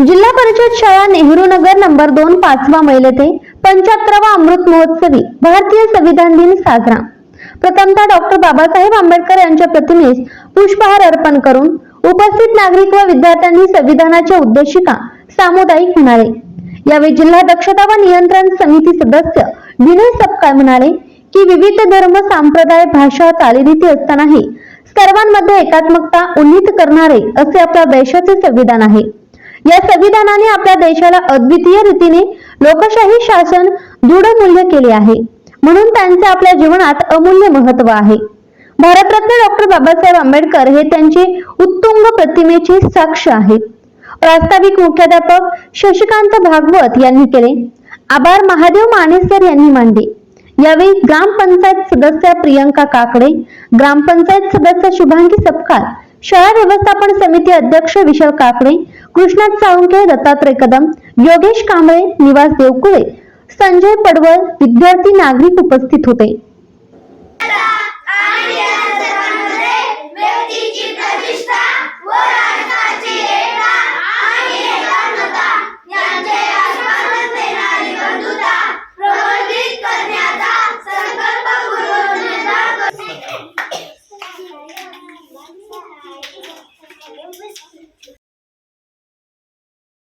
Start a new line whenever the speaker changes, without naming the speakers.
जिल्हा परिषद शाळा नेहरू नगर नंबर दोन पाचवा मैल येथे पंच्याहत्तरावा अमृत महोत्सवी भारतीय संविधान दिन साजरा. प्रथमतः डॉक्टर बाबासाहेब आंबेडकर यांच्या प्रतिमेस पुष्पहार अर्पण करून उपस्थित नागरिक व विद्यार्थ्यांनी संविधानाच्या उद्देशिका सामुदायिक म्हणाले. यावेळी जिल्हा दक्षता व नियंत्रण समिती सदस्य विनय सपकाळ म्हणाले की विविध धर्म संप्रदाय भाषा चालीरीती असतानाही सर्वांमध्ये एकात्मकता उन्नीत करणारे असे आपल्या देशाचे संविधान आहे. या संविधानाने आपल्या देशाला अद्वितीय रीतीने लोकशाही शासन दृढ मूल्य केले आहे. म्हणून त्यांचे आपल्या जीवनात अमूल्य महत्त्व आहे. भारतरत्न डॉक्टर बाबासाहेब आंबेडकर हे त्यांचे उत्तुंग प्रतिमेचे साक्ष आहेत. प्रास्ताविक मुख्याध्यापक शशिकांत भागवत यांनी केले. आभार महादेव मानेसर यांनी मांडले यावेळी ग्रामपंचायत सदस्य प्रियंका काकडे ग्रामपंचायत सदस्य शुभांगी सपकाळ शाळा व्यवस्थापन समिती अध्यक्ष विशाल काकडे कृष्णात साळुंके दत्तात्रय कदम योगेश कांबळे निवास देवकुळे संजय पडवळ विद्यार्थी नागरिक उपस्थित होते.